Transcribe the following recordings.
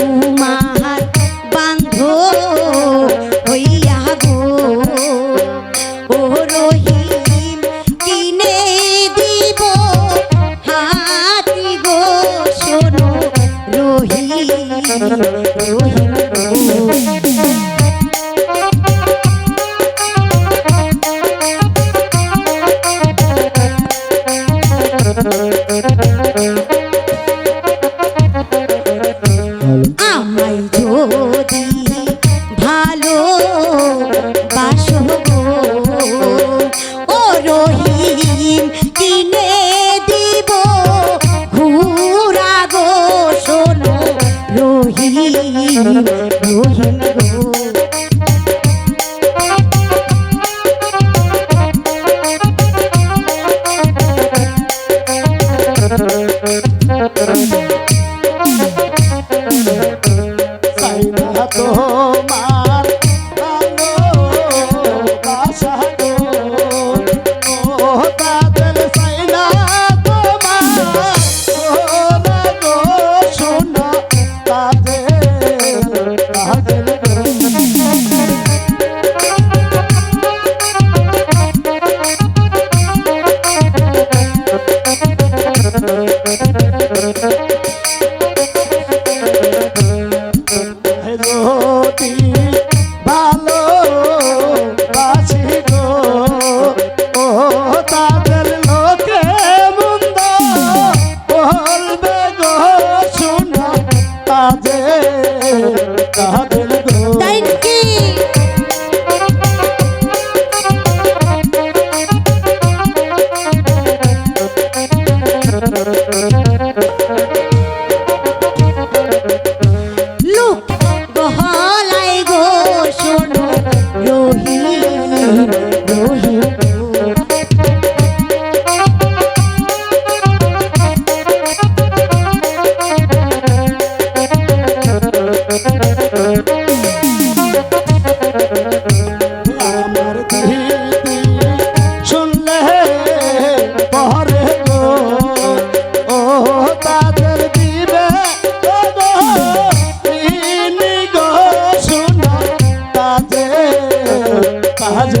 তোমার বান্ধ হইয়া গো ও রহিম, কিনে দিব হাতি গো, শোনো রহিম রহিম Thank you. যদি ভালো বাসব ও কিনে দিব ঘুরাগো শোনো রহিম তোমার তাদের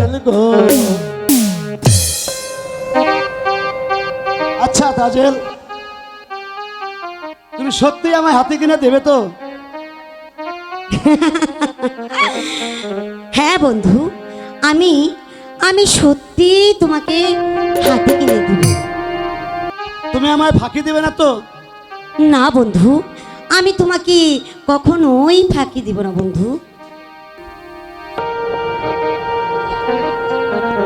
কাজল গো। আচ্ছা তাজেল তুমি সত্যি আমায় হাতে কিনে দেবে তো? হ্যাঁ বন্ধু আমি আমি সত্যি তোমাকে হাতে কিনে দিব। তুমি আমায় ফাঁকি দেবে না তো? না বন্ধু আমি তোমাকে কখনোই ফাঁকি দিব না বন্ধু।